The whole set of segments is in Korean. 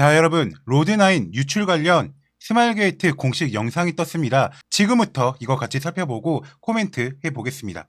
자, 여러분, 로드9 유출 관련 스마일게이트 공식 영상이 떴습니다. 지금부터 이거 같이 살펴보고 코멘트 해보겠습니다.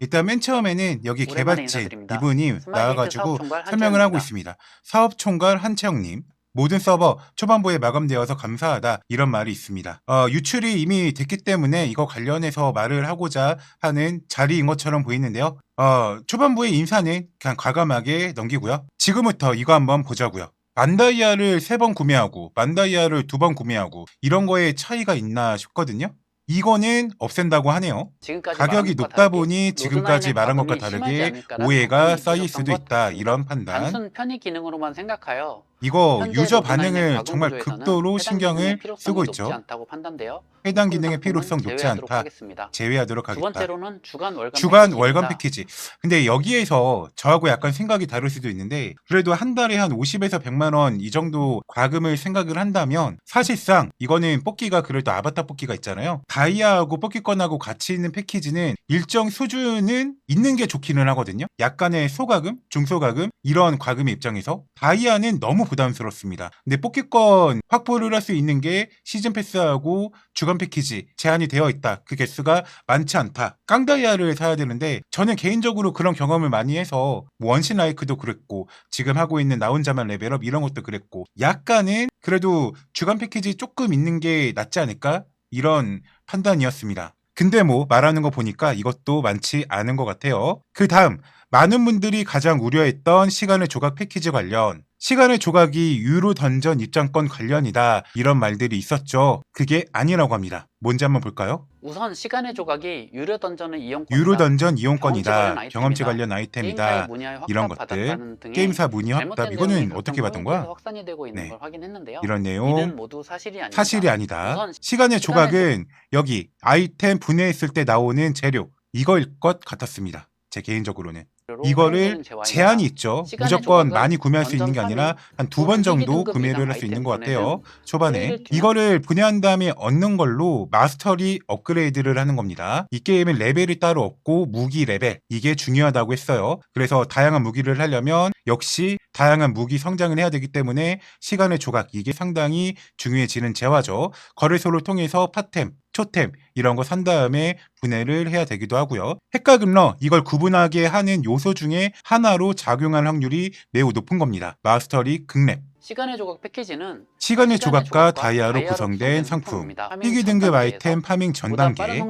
일단 맨 처음에는 여기 개발진 인사드립니다. 이분이 나와가지고 설명을 하고. 있습니다. 사업 총괄 한채영님. 모든 서버 초반부에 마감되어서 감사하다 이런 말이 있습니다. 어, 유출이 이미 됐기 때문에 이거 관련해서 말을 하고자 하는 자리인 것처럼 보이는데요. 어, 초반부의 인사는 그냥 과감하게 넘기고요. 지금부터 이거 한번 보자고요. 만다이아를 세 번 구매하고 만다이아를 두 번 구매하고 이런 거에 차이가 있나 싶거든요. 이거는 없앤다고 하네요. 지금까지 가격이 높다 보니 지금까지 말한 것과 다르게 오해가 쌓일 수도 것 있다. 이런 판단. 단순 편의 기능으로만 생각하여 이거 현재 유저 반응을 과금 정말 구조에서는 극도로 해당 신경을 기능의 필요성이 쓰고 높지 있죠. 않다고 판단되어 해당 기능의 필요성 높지 제외하도록 않다. 하겠습니다. 제외하도록 두 하겠다. 번째로는 주간 월간 주간 패키지입니다. 월간 패키지. 근데 여기에서 저하고 약간 생각이 다를 수도 있는데 그래도 한 달에 한 50에서 100만 원 이 정도 과금을 생각을 한다면 사실상 이거는 뽑기가 그래도 아바타 뽑기가 있잖아요. 다이아하고 뽑기권하고 같이 있는 패키지는 일정 수준은 있는 게 좋기는 하거든요. 약간의 소가금, 중소가금 이런 과금의 입장에서 다이아는 너무 부담스럽습니다. 근데 뽑기권 확보를 할 수 있는 게 시즌 패스하고 주간 패키지 제한이 되어 있다. 그 개수가 많지 않다. 깡다이아를 사야 되는데 저는 개인적으로 그런 경험을 많이 해서 뭐 원신 라이크도 그랬고 지금 하고 있는 나 혼자만 레벨업 이런 것도 그랬고 약간은 그래도 주간 패키지 조금 있는 게 낫지 않을까 이런 판단이었습니다. 근데 뭐 말하는 거 보니까 이것도 많지 않은 것 같아요. 그 다음 많은 분들이 가장 우려했던 시간의 조각 패키지 관련 시간의 조각이 유로 던전 입장권 관련이다 이런 말들이 있었죠. 그게 아니라고 합니다. 뭔지 한번 볼까요? 우선 시간의 조각이 유료 던전의 이용권 유로 던전 이용권이다. 경험치. 관련 아이템이다. 이런 것들. 게임사 문의 확답 이거는 어떻게 받은 거야? 확산이 되고 있는 네. 걸 확인했는데요. 이런 내용 모두 사실이 아니다. 사실이 아니다. 시간의 조각은 여기 아이템 분해했을 때 나오는 재료 이거일 것 같았습니다. 제 개인적으로는 이거를 제한이 있죠. 무조건 많이 구매할 수 있는 게 아니라 한 두 번 정도 구매를 할 수 있는 것 같아요. 초반에 이거를 분해한 다음에 얻는 걸로 마스터리 업그레이드를 하는 겁니다. 이 게임은 레벨이 따로 없고 무기 레벨 이게 중요하다고 했어요. 그래서 다양한 무기를 하려면 역시 다양한 무기 성장을 해야 되기 때문에 시간의 조각 이게 상당히 중요해지는 재화죠. 거래소를 통해서 파템, 초템 이런 거 산 다음에 분해를 해야 되기도 하고요. 핵과 금러 이걸 구분하게 하는 요소 중에 하나로 작용할 확률이 매우 높은 겁니다. 마스터리 극랩. 시간의 조각 패키지는 시간의 조각과 다이아로 구성된 상품, 상품입니다. 파밍 희귀 등급 전 아이템 파밍 전 단계,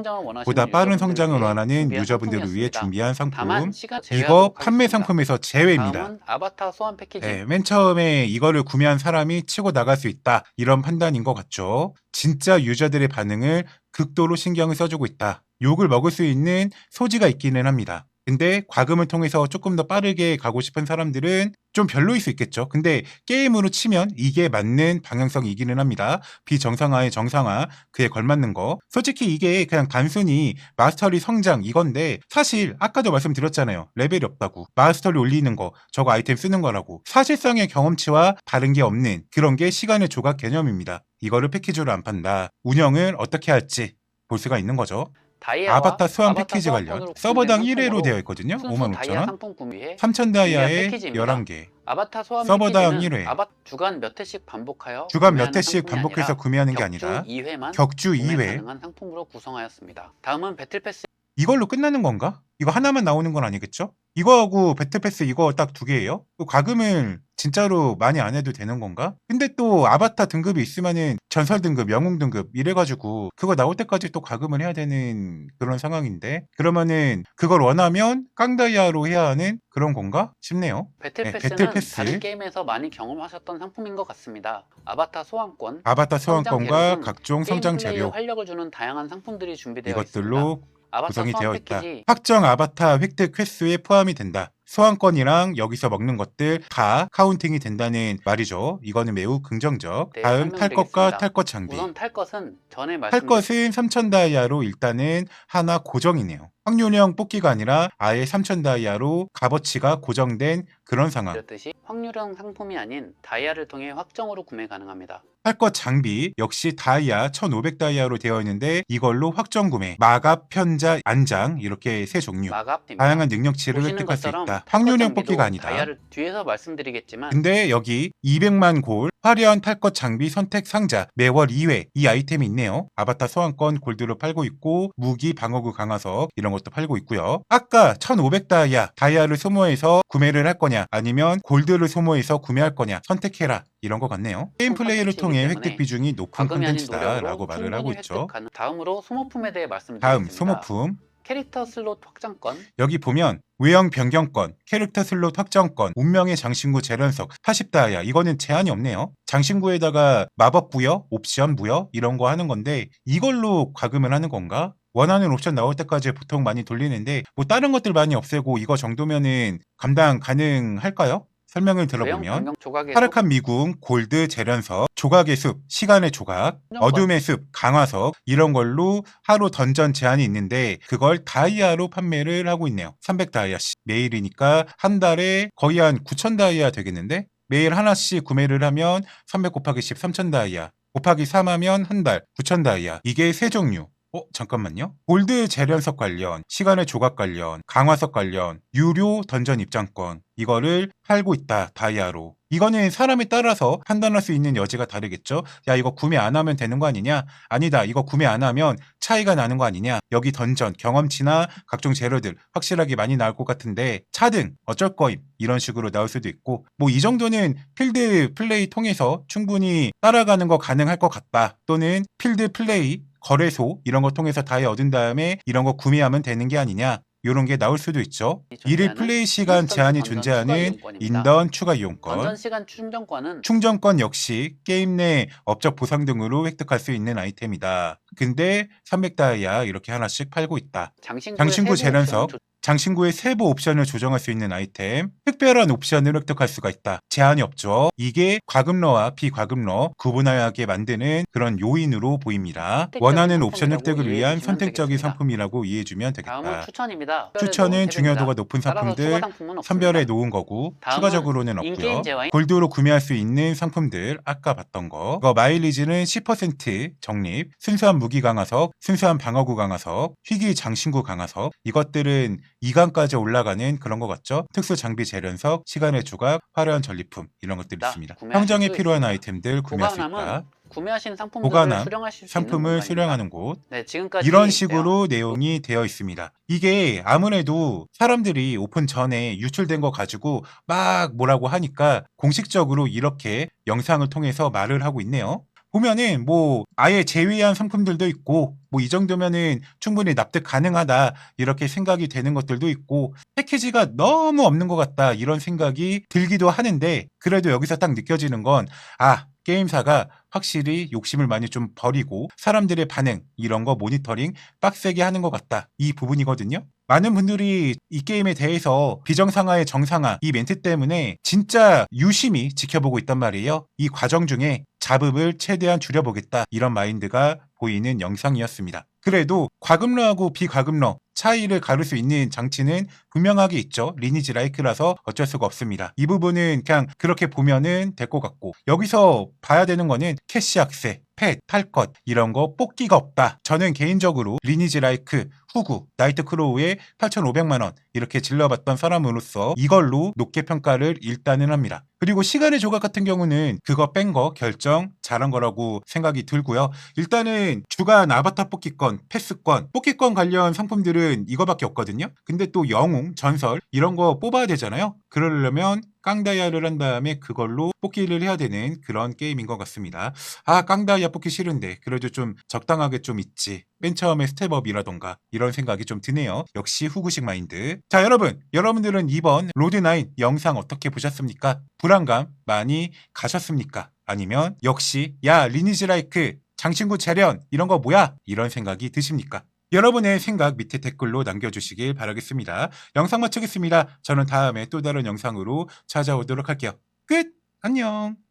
보다 빠른 성장을 원하는 유저분들을 위해. 준비한 상품. 이거 판매. 상품에서 제외입니다. 아바타 소환 패키지. 네, 맨 처음에 이거를 구매한 사람이 치고 나갈 수 있다. 이런 판단인 것 같죠. 진짜 유저들의 반응을 극도로 신경을 써주고 있다. 욕을 먹을 수 있는 소지가 있기는 합니다. 근데 과금을 통해서 조금 더 빠르게 가고 싶은 사람들은 좀 별로일 수 있겠죠. 근데 게임으로 치면 이게 맞는 방향성이기는 합니다. 비정상화의 정상화, 그에 걸맞는 거. 솔직히 이게 그냥 단순히 마스터리 성장 이건데 사실 아까도 말씀드렸잖아요. 레벨이 없다고. 마스터리 올리는 거, 저거 아이템 쓰는 거라고. 사실상의 경험치와 다른 게 없는 그런 게 시간의 조각 개념입니다. 이거를 패키지로 안 판다. 운영을 어떻게 할지 볼 수가 있는 거죠. 다이아와 아바타 소환 아바타 패키지 관련 서버당 구성된 1회로 상품으로 되어 있거든요. 순수 5만 다이아 5천 원. 상품 구매에 3천 다이아에 패키지입니다. 11개. 아바타 소환 서버당 패키지는 1회. 아바 주간 몇 회씩 반복하여 주간 몇 구매하는 회씩 상품이 반복해서 아니라 구매하는 게 격주 아니라 2회만 격주 구매 2회. 가능한 상품으로 구성하였습니다. 다음은 배틀 패스 이걸로 끝나는 건가? 이거 하나만 나오는 건 아니겠죠? 이거하고 배틀패스 이거 딱 두 개예요? 그 과금을 진짜로 많이 안 해도 되는 건가? 근데 또 아바타 등급이 있으면은 전설 등급, 영웅 등급 이래가지고 그거 나올 때까지 또 과금을 해야 되는 그런 상황인데 그러면은 그걸 원하면 깡다이아로 해야 하는 그런 건가 싶네요. 배틀패스는 배틀패스. 다른 게임에서 많이 경험하셨던 상품인 것 같습니다. 아바타 소환권, 아바타 소환권과 각종 성장 재료 활력을 주는 다양한 상품들이 준비되어 있습니다. 이것들로 아바타 구성이 되어 있다. 확정 아바타 획득 횟수에 포함이 된다. 소환권이랑 여기서 먹는 것들 다 카운팅이 된다는 말이죠. 이거는 매우 긍정적. 네, 다음 탈 것과 설명드리겠습니다. 탈 것 장비. 우선 탈 것은 전에 탈 말씀드린 것은 3,000 다이아로 일단은 하나 고정이네요. 확률형 뽑기가 아니라 아예 3,000 다이아로 값어치가 고정된 그런 상황. 듯이 확률형 상품이 아닌 다이아를 통해 확정으로 구매 가능합니다. 할 것 장비 역시 다이아 1500 다이아로 되어 있는데 이걸로 확정 구매, 마갑, 편자, 안장 이렇게 세 종류. 마갑입니다. 다양한 능력치를 보시는 획득할 수 것처럼 있다. 탈것 확률형 뽑기가 아니다. 다이아를 뒤에서 말씀드리겠지만 근데 여기 200만 골 화려한 탈것 장비 선택 상자 매월 2회 이 아이템이 있네요. 아바타 소환권 골드로 팔고 있고 무기 방어구 강화석 이런 것도 팔고 있고요. 아까 1500 다이아 다이아를 소모해서 구매를 할 거냐 아니면 골드를 소모해서 구매할 거냐 선택해라 이런 것 같네요. 게임 플레이를 통해 획득 비중이 높은 콘텐츠다라고 말을 하고 있죠. 다음으로 소모품에 대해 말씀드리겠습니다. 다음 소모품 캐릭터 슬롯 확장권 여기 보면 외형 변경권, 캐릭터 슬롯 확정권, 운명의 장신구 재련석, 80다이아 이거는 제한이 없네요. 장신구에다가 마법 부여, 옵션 부여 이런 거 하는 건데 이걸로 과금을 하는 건가? 원하는 옵션 나올 때까지 보통 많이 돌리는데 뭐 다른 것들 많이 없애고 이거 정도면은 감당 가능할까요? 설명을 들어보면 타락한 미궁, 골드 재련석, 조각의 숲, 시간의 조각. 어둠의 숲, 강화석 이런 걸로 하루 던전 제한이 있는데 그걸 다이아로 판매를 하고 있네요. 300 다이아씩 매일이니까 한 달에 거의 한 9천 다이아 되겠는데 매일 하나씩 구매를 하면 300 곱하기 10 3천 다이아 곱하기 3 하면 한 달 9천 다이아 이게 세 종류. 어, 잠깐만요. 골드 재련석 관련, 시간의 조각 관련, 강화석 관련, 유료 던전 입장권. 이거를 팔고 있다, 다이아로. 이거는 사람에 따라서 판단할 수 있는 여지가 다르겠죠? 야, 이거 구매 안 하면 되는 거 아니냐? 아니다, 이거 구매 안 하면 차이가 나는 거 아니냐? 여기 던전, 경험치나 각종 재료들 확실하게 많이 나올 것 같은데, 차등, 어쩔 거임. 이런 식으로 나올 수도 있고, 뭐 이 정도는 필드 플레이 통해서 충분히 따라가는 거 가능할 것 같다. 또는 필드 플레이, 거래소 이런 거 통해서 다이 얻은 다음에 이런 거 구매하면 되는 게 아니냐 이런 게 나올 수도 있죠. 일일 플레이 시간 제한이 존재하는. 인던 추가 이용권, 시간 충전권은 충전권 역시 게임 내 업적 보상 등으로 획득할 수 있는 아이템이다. 근데 300다이아 이렇게 하나씩 팔고 있다. 장신구 세부 재련석, 장신구의 세부 옵션을 조정할 수 있는 아이템, 특별한 옵션을 획득할 수가 있다. 제한이 없죠. 이게 과금러와 비과금러 구분하게 만드는 그런 요인으로 보입니다. 원하는 옵션 획득을 위한 선택적인. 상품이라고 이해해주면 되겠다. 추천입니다. 추천은 중요도가. 높은 상품들. 선별해 놓은 거고 추가적으로는 없고요. 골드로 구매할 수 있는 상품들 아까 봤던 거. 이거 마일리지는 10% 적립, 순수한 무기 강화석, 순수한 방어구 강화석, 희귀 장신구 강화석 이것들은 2강까지 올라가는 그런 것 같죠? 특수 장비 재련석, 시간의 조각, 화려한 전리품 이런 것들이 나 있습니다. 수 필요한. 아이템들 구매할 수 있다. 구매하신 상품들을 보관함, 수령하실 수 상품을. 수령하는 곳. 네, 지금까지 이런 식으로 내용이 되어 있습니다. 이게 아무래도 사람들이 오픈 전에 유출된 거 가지고 막 뭐라고 하니까 공식적으로 이렇게 영상을 통해서 말을 하고 있네요. 보면은 뭐 아예 제외한 상품들도 있고 뭐 이 정도면은 충분히 납득 가능하다 이렇게 생각이 되는 것들도 있고 패키지가 너무 없는 것 같다 이런 생각이 들기도 하는데 그래도 여기서 딱 느껴지는 건 아 게임사가 확실히 욕심을 많이 좀 버리고 사람들의 반응 이런 거 모니터링 빡세게 하는 것 같다 이 부분이거든요. 많은 분들이 이 게임에 대해서 비정상화의 정상화 이 멘트 때문에 진짜 유심히 지켜보고 있단 말이에요. 이 과정 중에 잡음을 최대한 줄여보겠다 이런 마인드가 보이는 영상이었습니다. 그래도 과금러하고 비과금러 차이를 가를 수 있는 장치는 분명하게 있죠. 리니지 라이크라서 어쩔 수가 없습니다. 이 부분은 그냥 그렇게 보면은 될 것 같고 여기서 봐야 되는 거는 캐시 악세, 펫, 탈것 이런 거 뽑기가 없다. 저는 개인적으로 리니지 라이크, 후구, 나이트 크로우에 8,500만 원 이렇게 질러봤던 사람으로서 이걸로 높게 평가를 일단은 합니다. 그리고 시간의 조각 같은 경우는 그거 뺀 거 결정 잘한 거라고 생각이 들고요. 일단은 주간 아바타 뽑기권, 패스권, 뽑기권 관련 상품들은 이거밖에 없거든요. 근데 또 영웅, 전설 이런 거 뽑아야 되잖아요. 그러려면 깡다이아를 한 다음에 그걸로 뽑기를 해야 되는 그런 게임인 것 같습니다. 아 깡다이아 뽑기 싫은데 그래도 좀 적당하게 좀 있지. 맨 처음에 스텝업이라던가 이런 생각이 좀 드네요. 역시 후구식 마인드. 자 여러분, 여러분들은 이번 로드9 영상 어떻게 보셨습니까? 불안감 많이 가셨습니까? 아니면 역시 야 리니지 라이크 장신구 재련 이런 거 뭐야? 이런 생각이 드십니까? 여러분의 생각 밑에 댓글로 남겨주시길 바라겠습니다. 영상 마치겠습니다. 저는 다음에 또 다른 영상으로 찾아오도록 할게요. 끝! 안녕!